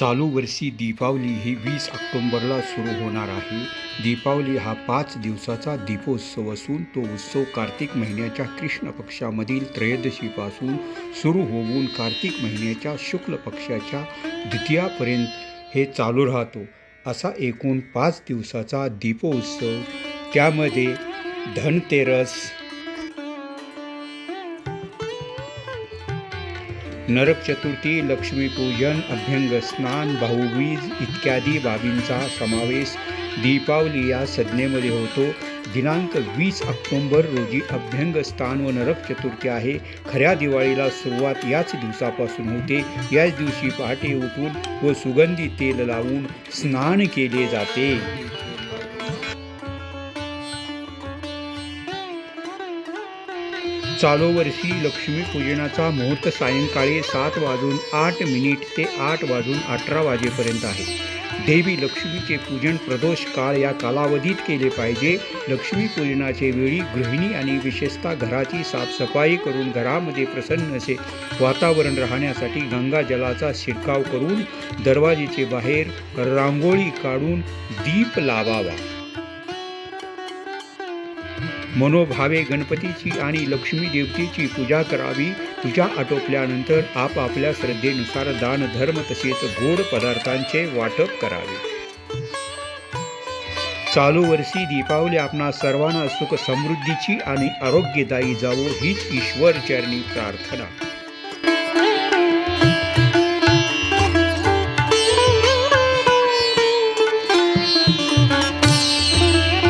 चालू वर्षी दीपावली ही वीस ऑक्टोंबरला सुरू होणार आहे. दीपावली हा पाच दिवसाचा दीपोत्सव असून तो उत्सव कार्तिक महिन्याच्या कृष्ण पक्षामधील त्रयोदशीपासून सुरू होऊन कार्तिक महिन्याच्या शुक्ल पक्षाच्या द्वितीयापर्यंत हे चालू राहतो. असा एकूण पाच दिवसाचा दीपोत्सव त्यामध्ये धनतेरस नरक चतुर्थी लक्ष्मीपूजन अभ्यंग स्नान भाऊबीज इत्यादी बाबींचा समावेश दीपावली या संज्ञेमध्ये होतो. दिनांक वीस ऑक्टोंबर रोजी अभ्यंग स्थान व नरक चतुर्थी आहे. खऱ्या दिवाळीला सुरुवात याच दिवसापासून होते. याच दिवशी पहाटे उठून व सुगंधी तेल लावून स्नान केले जाते. चालू वर्षी लक्ष्मीपूजनाचा मुहूर्त सायंकाळी सात वाजून आठ मिनिट ते आठ वाजून अठरा वाजेपर्यंत आहे. देवी लक्ष्मीचे पूजन प्रदोष काळ या कालावधीत केले पाहिजे. लक्ष्मीपूजनाचे वेळी गृहिणी आणि विशेषतः घराची साफसफाई करून घरामध्ये प्रसन्न असे वातावरण राहण्यासाठी गंगा जलाचा शिरकाव करून दरवाजेचे बाहेर रांगोळी काढून दीप लावावा. मनोभावे गणपतीची आणि लक्ष्मी देवतेची पूजा करावी. पूजा आटोपल्यानंतर आपापल्या श्रद्धेनुसार दान धर्म तसेच गोड पदार्थांचे वाटप करावे. चालू वर्षी दीपावली आपणा सर्वांना सुख समृद्धीची आणि आरोग्यदायी जावो हीच ईश्वर चरणी प्रार्थना.